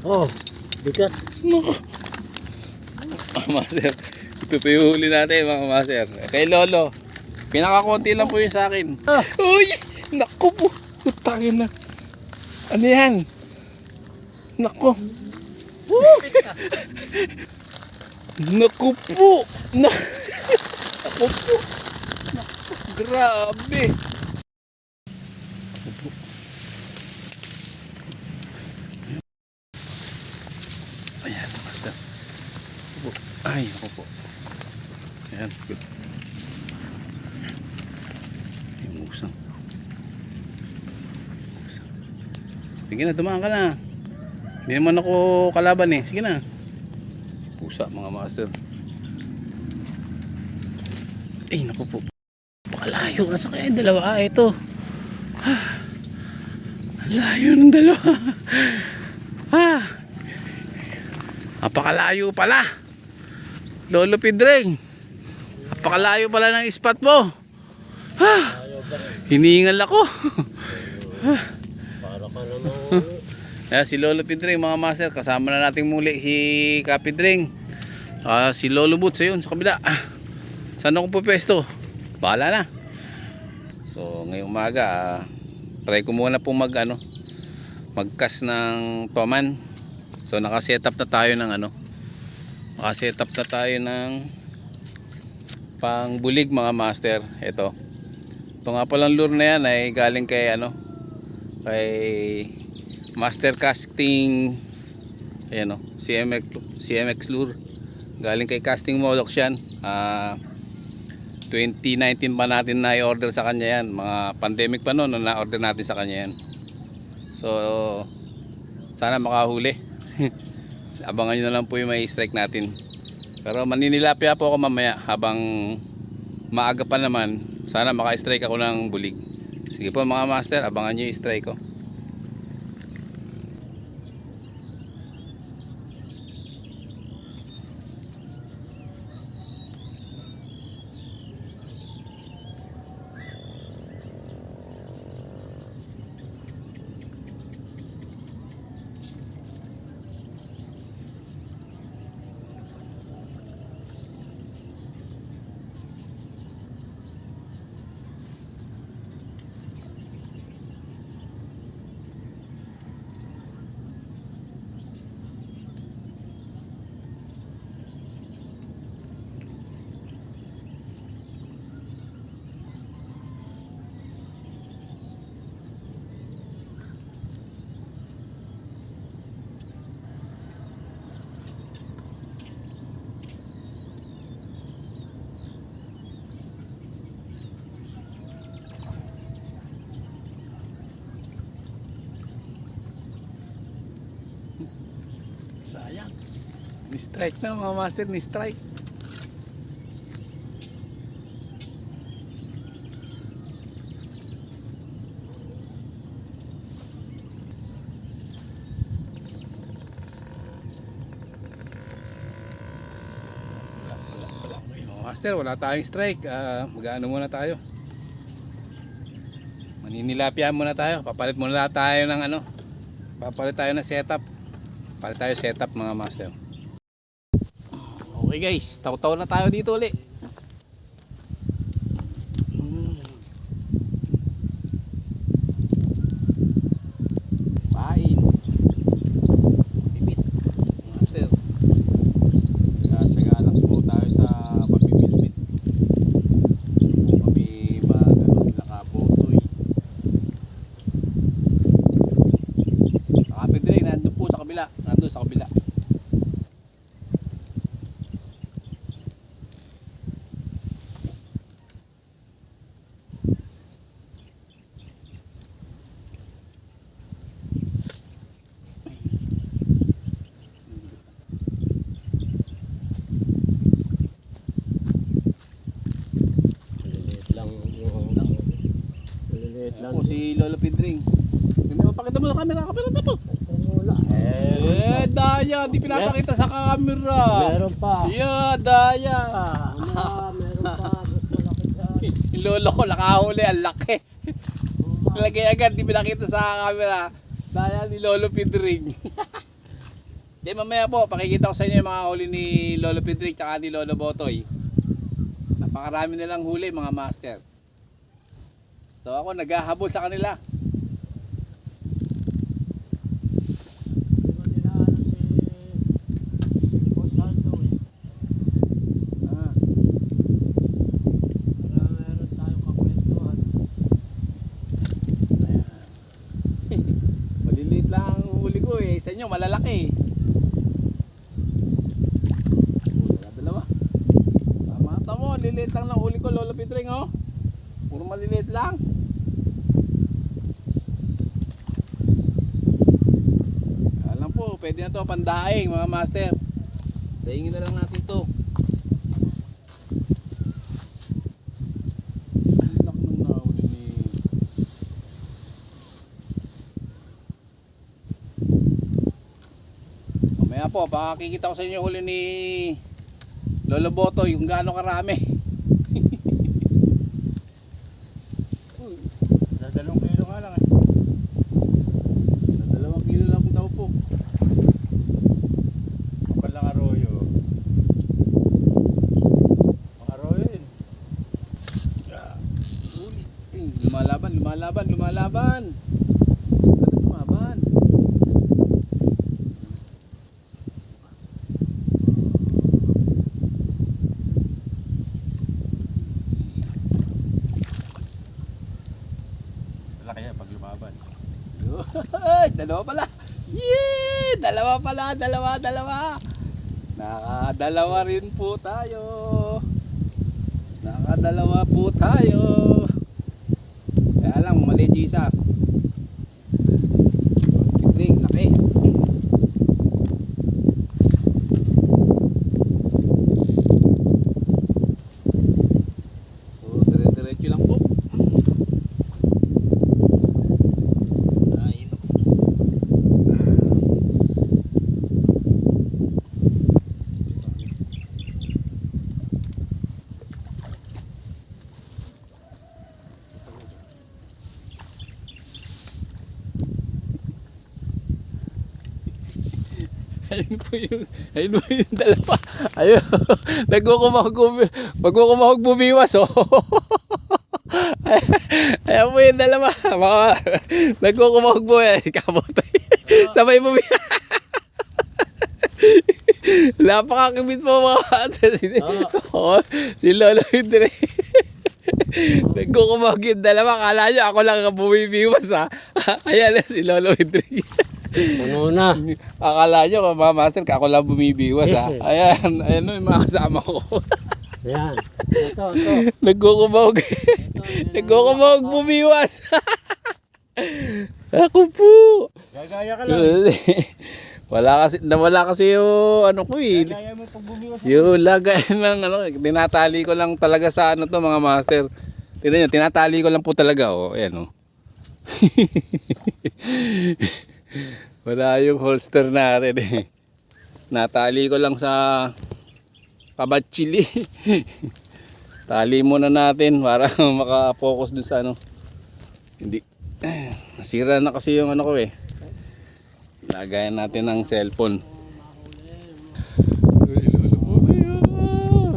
Oh, bigat. Master. Ito pa yung huli natin mga master. Kay Lolo. Pinakakunti lang po yung sa akin. Ah. Uy! Naku po! Putangin na. Ano yan? Naku. Naku po! Na Naku po! Naku, grabe! Naku po. Ayan, master. Naku po. Ay, naku po. Ayan, good. Yung usang. Usang. Sige na, dumaan ka na. Hindi naman ako kalaban eh. Sige na. Pusa mga master. Ay, naku po. Pakalayo. Nasa kaya yung dalawa? Ah, ito. Ah, layo ng dalawa. Ah. Napakalayo pala. Lolo Pidreng. Napakalayo pala ng spot mo. Ah. Hiningal ako. Para ka naman. Kaya si Lolo Pidring mga master, kasama na natin muli si Kapidring. Ah, si Lolo Boots ayun sa kabila. Saan ako pwesto? Bahala na. So ngayong umaga, ah, try ko muna pong mag ano, magkas ng toman. So naka-set up na tayo ng ano, naka-set up na tayo ng pang bulig mga master. Ito. Ito nga palang lure na yan ay galing kay ano, kay Master Casting ayan o, CMX, CMX lure. Galing kay Casting Moloch yan. Ah, 2019 pa natin na i-order sa kanya yan. Mga pandemic pa noon na na-order natin sa kanya yan. So sana makahuli. Abangan nyo na lang po yung may strike natin. Pero maninilapya po ako mamaya habang maaga pa naman sana maka-strike ako ng bulig. Sige po mga master abangan nyo yung strike ko Sayang. Ni-strike na mga master, ni-strike. Master, wala tayong strike. Ah, mag-ano muna tayo. Maninilapya muna tayo. Papalit muna tayo ng ano. Papalit tayo ng setup. Palit tayo setup mga master. Okay guys, taw-taw na tayo dito uli. Hmm. Pain. Bibit. Master. Tsaga lang po tayo sa pamimilmit. Kami mag ano, nakabotoy. Nakapit rin, nandun po sa kabila. Nandun sa kabila. Maliliit lang yung... Ako si Lolo Pidring. Hindi mo pakita mo sa camera, camera tapo. Eh, daya, di pinapakita sa camera. Meron pa. Yeah, daya. Wala, meron pa. Lolo ko nakahuli, ang laki. Lagay agad, di pinakita sa camera. Daya ni Lolo Pidring. Di mamaya po, pakikita ko sa inyo yung mga huli ni Lolo Pedrick tsaka ni Lolo Botoy. Napakarami nilang huli mga master. So ako naghahabol sa kanila. Ah, maliliit lang ang huli ko eh. Sa inyo malalaki eh. Oh, dala- Dalawa. Tama tama, liliit lang ng huli ko Lolo Pedrick oh. Puro maliliit lang. Alam po, pwede na to pandaing mga master. Daingin na lang natin to. Mamaya po, pakikita ko sa inyo huli ni Lolo Boto yung gaano karami. Uy, Dadalong kilo nga lang eh. sa dalawang kilo lang daw po. Kapal lang arroyo. Ang arroyo yun. Uli. Eh, lumalaban, lumalaban. Ano lumaban? Yan pag lumaban. Dalawa pala. Yee! Dalawa pala, dalawa, dalawa. Nakadalawa rin po tayo. Nakadalawa po tayo. Isa. Ayun po yung, ayun po yung dalawa. Ayun, nagkukumahog, magkukumahog bumiwas, oh. Ayun po yung dalawa. Mga, nagkukumahog po yan, kamotoy. Sabay bumiwas. Napakakimit mo mga ate. Si, Oo, si Lolo Hidre. Nagkukumahog yung dalawa. Kala nyo ako lang ang bumibiwas ha. Ayan na si Lolo Hidre. Ano na? Akala nyo mga master ako lang bumibiwas ha. Ayan, ayan no, yung mga kasama ko. Yan. Ito, ito. Nagkukumahog. Nagkukumahog bumiwas. ako po. Gagaya ka wala kasi nawala kasi yung ano ko eh. Gagaya mo pag bumiwas. Yung lagay ng ano, tinatali ko lang talaga sa ano to mga master. Tingnan nyo, tinatali ko lang po talaga oh. Ayan oh. Wala yung holster natin eh. Natali ko lang sa kabatsili. Tali muna natin para maka-focus dun sa ano. Hindi. Nasira na kasi yung ano ko eh. Lagayan natin ng cellphone.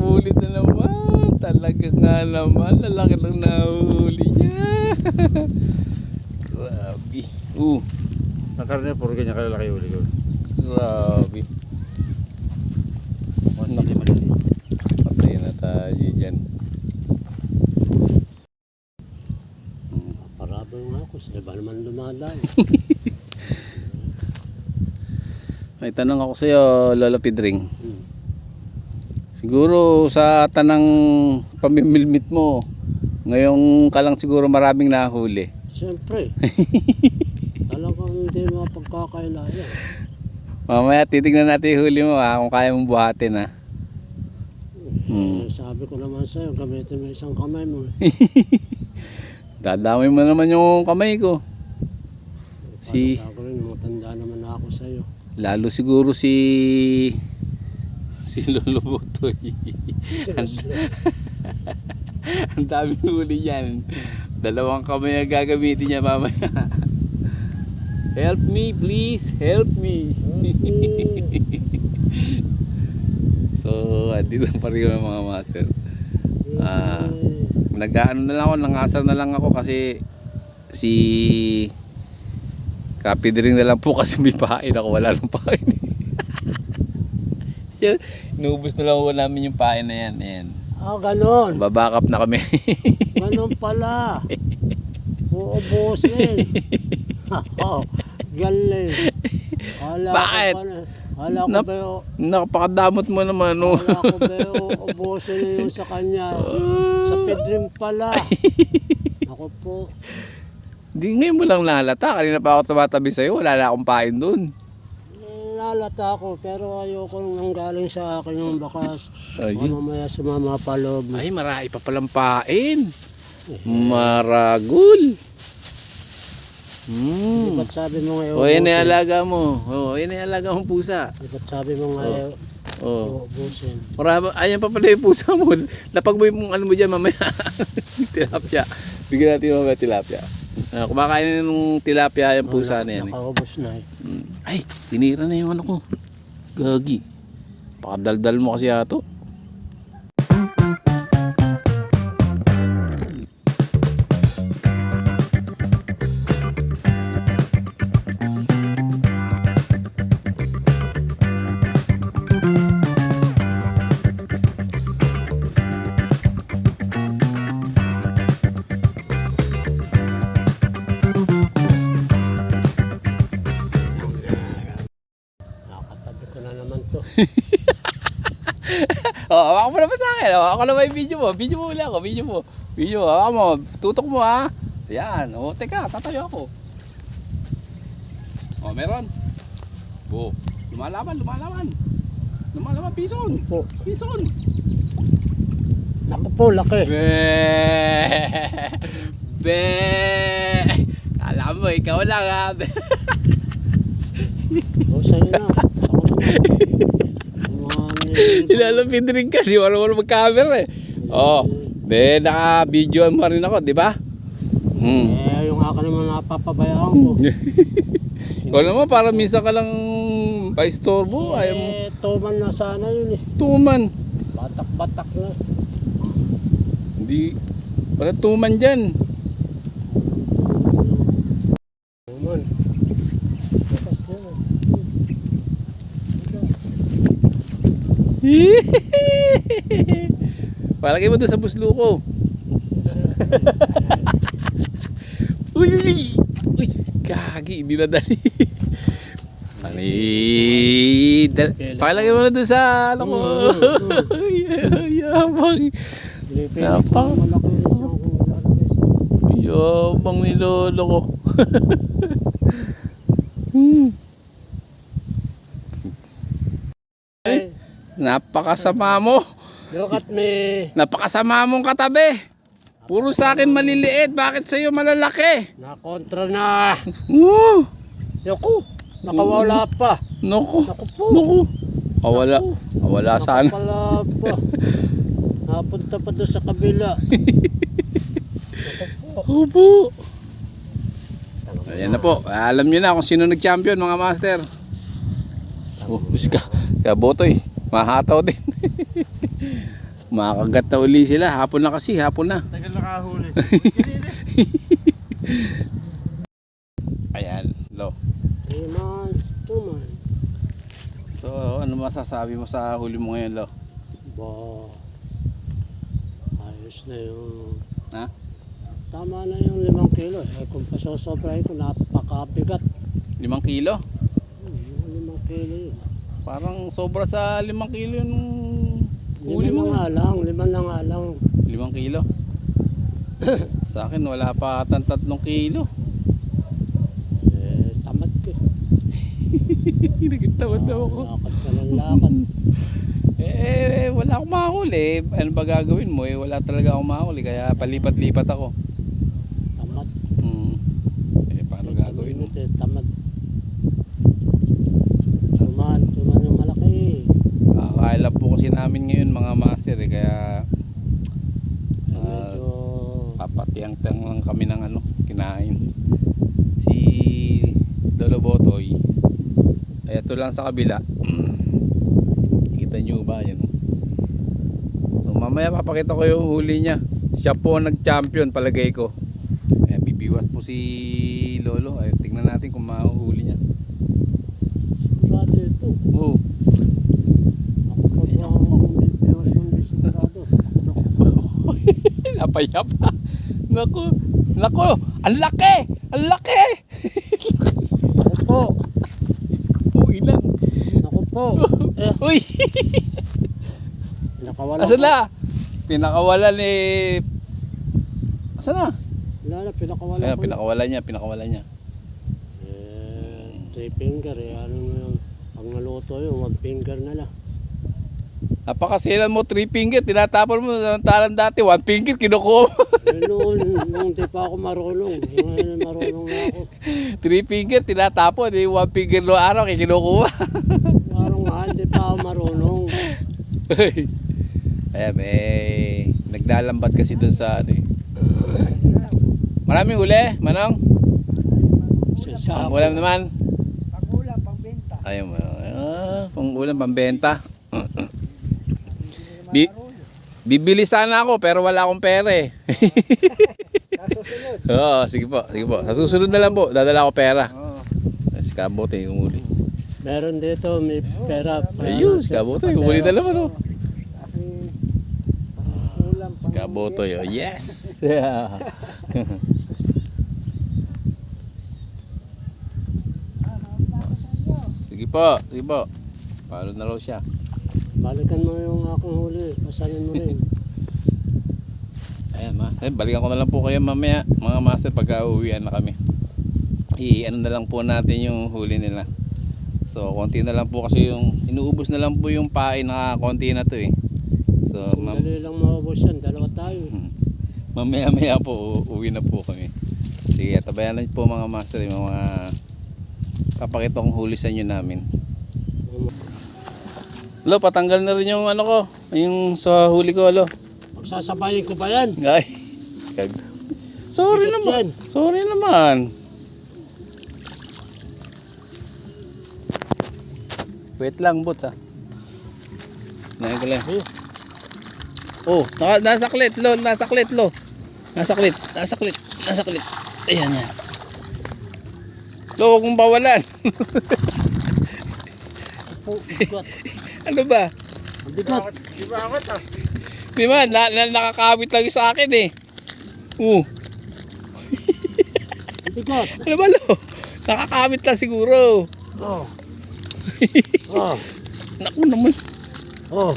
Ulit na naman. Talaga nga naman. Lalaki lang nahuli niya. Grabe. Uh, Nakarne, puro ganyan kalalaki uli ko. grabe. Hindi malili. Patay na tayo dyan. Parabo nga ako. Sila ba naman lumaday? May tanong ako sa iyo, Lolo Pidring. Hmm. Siguro sa tanang pamimilmit mo, ngayong ka lang siguro maraming nahuli. Siyempre. Talagang hindi mapagkakailaya. Mamaya titignan natin yung huli mo ha, kung kaya mong buhatin ha. Hmm. Eh, Sabi ko naman sa'yo, gamitin mo isang kamay mo. Dadamay mo naman yung kamay ko. Si- Paano ko rin, matanda naman ako sa'yo. Lalo siguro si si Lolo Botoy. ang, daming huli yan. Dalawang kamay ang gagamitin niya mamaya. Help me, please. Help me. so, andito pa rin mga master. Ah. Nag-ano na lang ako, nangasar na lang ako kasi si Kapidring na lang po kasi may pahain ako, wala nang pahain. Yan, Inubos na lang po namin yung pahain na yan. Ayan. Ah, ganon. Babakap na kami. Ganon pala. Uubusin. Oo, galing. Hala Bakit? Ko pa na, hala ko Nap- ba yung, Nakapakadamot mo naman, oh. hala ko ba yung na yun sa kanya. Sa pedrim pala. Ako po. Di ngayon mo lang nalata. Kanina pa ako tumatabi sa'yo. Wala na akong pain dun. Lalata ako pero ayoko nang galing sa akin yung bakas. Ay, mamaya sumama pa loob. ay marami pa palang pain. Maragul. Hmm. Ba't sabi mo ngayon O, ubusin? ang alaga mo. O, yan ang alaga mong pusa. Ba't sabi mo ngayon O. uubusin? Marami, ayan pa pala yung pusa mo. Lapag mo yung ano mo dyan mamaya. tilapia. Bigyan natin mamaya tilapia. Ah, kumakain na ng tilapia yung pusa na yan. Eh. Nakaubos na eh. Mm. Ay, tinira na yung ano ko. Gagi. Pakadaldal mo kasi ato. Mo naman sa akin. Hawak ko naman yung video mo. Video mo ulit ako. Video mo. Video mo. Hawak mo. Tutok mo ha. Yan. O, teka. Tatayo ako. O, meron. O, lumalaban. Lumalaban. Lumalaban. Pison. Po. Pison. Naku po, laki. Be. Be. Alam mo, ikaw lang ha. Be. O, sa'yo na. Ako naman. Yung mga nililito. Ilalapit rin ka. Di naman mag-camera eh. Oh, de, naka-video mo rin ako, di ba? Hmm. Eh, yung akin naman napapabayaan ko. Ikaw naman, para minsan ka lang pa-istorbo. Ayaw mo. Eh, tuman na sana yun eh. Tuman. Batak-batak na. Hindi. Wala tuman dyan. Tuman. Bakas na yun. Palagay mo doon sa busluko. uy, uy, uy. Uy, gagi, hindi na dali. Pani, dal- palagay mo na doon sa ano ko. Yabang. Lalaki. Yabang ni lolo ko. hmm. Eh, Napakasama mo. look at me. Napakasama mong katabi. Puro sa akin maliliit. Bakit sa'yo malalaki? Nakontra na. Oh, Yoko. Nakawala pa. naku. Naku po. Naku. Awala. Awala sana. Nakapala pa. Napunta pa doon sa kabila. Ako po. Ayan na po. Alam nyo na kung sino nag-champion mga master. Oh, ka. Kaya botoy. Mahataw din. Makakagat na uli sila. Hapon na kasi. Hapon na. Tagal nakahuli. Ayan. Lo. So, ano masasabi mo sa huli mo ngayon, Lo? Ba. Ayos na yung... Ha? Tama na yung limang kilo. Eh kung pasosobrahin ko, napakabigat. Limang kilo? Hmm, yung limang kilo yun. Parang sobra sa limang kilo yung huli Lima mo. na nga lang, lima na nga lang. Limang kilo. sa akin, wala pa atang tatlong kilo. Eh, tamad ko. Nagtawad daw ako. Lakad ka ng lakad. Eh, wala akong mahuli. Ano ba gagawin mo? Eh, wala talaga akong mahuli. Kaya palipat-lipat ako. Tamad. Hmm. Eh, paano gagawin mo? Eh, tamad. Tuman, tuman yung malaki. Kakakaila po kasi namin ngayon eh. Kaya Eh, Ah, papatiyang-tiyang lang kami ng ano, kinain. Si Lolo Botoy. Ay, ito lang sa kabila. Kita nyo ba yan? So, mamaya papakita ko yung huli niya. Siya po ang nag-champion palagay ko. Ayan, bibiwas po si Lolo. Ay, tingnan natin kung mahuhuli niya. Sigurado ito. Oh, Ako pa ba ang bibiwas ng sigurado? Napayapa. Naku, naku, ang laki! Ang laki! Ako po. po ilan. Ako po. Eh, Uy! nakawala Asan na? Pinakawala ni... Asan na? Wala na, pinakawala Ayan, pinakawala niya, pinakawala niya. Eh, three finger eh. Ano yung, pag naluto yun, one finger na lang. Napakasilan mo, three finger, tinatapon mo ng talan dati, one finger, kinukuha mo. Eh, noon, nung di pa ako marunong. Eh, Ngayon marunong na ako. three finger, tinatapon, eh, one finger no araw, kaya kinukuha. Parang nga, hindi pa ako marunong. Ayan, eh, naglalambat kasi dun sa, ano eh. Maraming huli, Manong? Ang ulam naman. Pangulam, pangbenta. Ayun, ah, pang ulam, pambenta. Bi bibili sana ako, pero wala akong pera. Nasusunod. Oo, sige po, sige po. Sa susunod na lang po, dadala ko pera. Oo. Si Kabote yung umuli. Meron dito, may pera. Ayun, si Kabote yung umuli na oh. Kasi pangulam, Si Kabote yun. Yes! Yeah. sige po, sige po. Paano na raw siya? Balikan mo yung aking huli. Pasanin mo rin. Ayan ma. Eh, balikan ko na lang po kayo mamaya mga master pagka uwian na kami. I-ano na lang po natin yung huli nila. So konti na lang po kasi yung inuubos na lang po yung pain na konti na to eh. So mam Dali lang maubos yan. Dalawa tayo. mamaya maya po u- uwi na po kami. Sige, tabayan lang po mga master yung mga papakita kong huli sa inyo namin. Lo, patanggal na rin yung ano ko, yung sa huli ko, lo. Magsasabayin ko pa yan. Ay. Sorry Bigat naman. yan. Sorry naman. Wait lang, bot ha. Nahin ko lang. Oh, naka, nasa klit, lo. Nasa klit, lo. Nasa klit. Nasa klit. Nasa klit. Ayan yan. Lo, huwag mong bawalan. Bigat. ano ba? Ba ako to? Di ba, na, na, nakakabit lang sa akin eh. Uh, Ang bigat. ano ba, lo? Nakakabit lang siguro. Oh. Oh. Naku naman. Oh.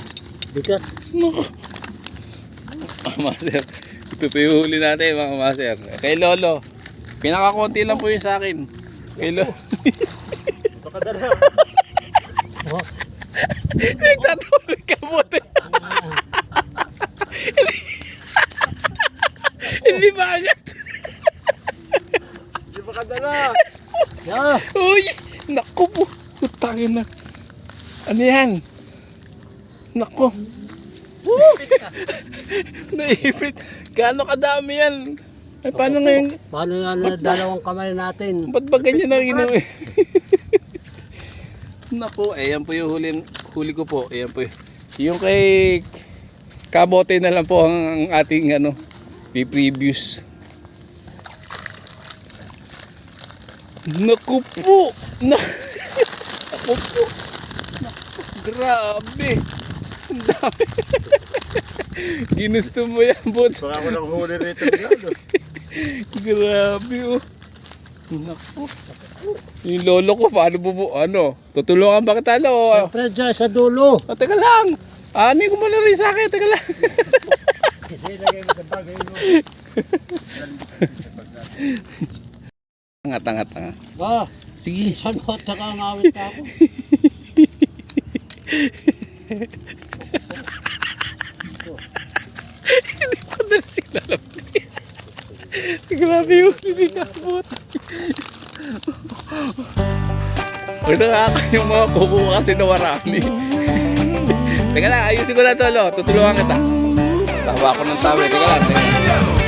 Bigat. Naku. Mga master, ito po yung huli natin mga master. Kay Lolo, pinakakunti lang po yung sa akin. Kay Lolo. Baka dala. Nagtatuloy ka mo. Hindi ba agad? Di baka dala. Yeah. Uy! Naku po! Putangin na. Ano yan? Naku! Naipit. Gaano kadami yan? Ay, paano ngayon? Paano yan dalawang kamay natin? Ba't ba ganyan ang inuwi? Naku, ayan po yung huli, huli ko po. Ayan po. y- Yung kay Kabote na lang po ang, ang ating ano, i-previews. Naku po! Na Naku po! Naku, grabe! Ang dami! Ginusto mo yan, Bots. Baka ako nang huli rito. Grabe oh. Naku. Yung lolo ko, paano bubu... Ano? Tutulungan ba kita, lo? Siyempre dyan sa dulo. Oh, teka lang. Ani ko muna rin sa akin. Teka lang. Ilagay mo sa bagay mo. Tanga, tanga, tanga. Ah, Sige. saan mo taka ang awit ako? Hindi ko na siglalap. Grabe yung hindi ka Huwag nakaka yung mga kuko kasi na marami. Teka lang, ayusin ko na to, lo. Tutulungan kita. Tawa ko ng sabi. Teka lang. Teka lang.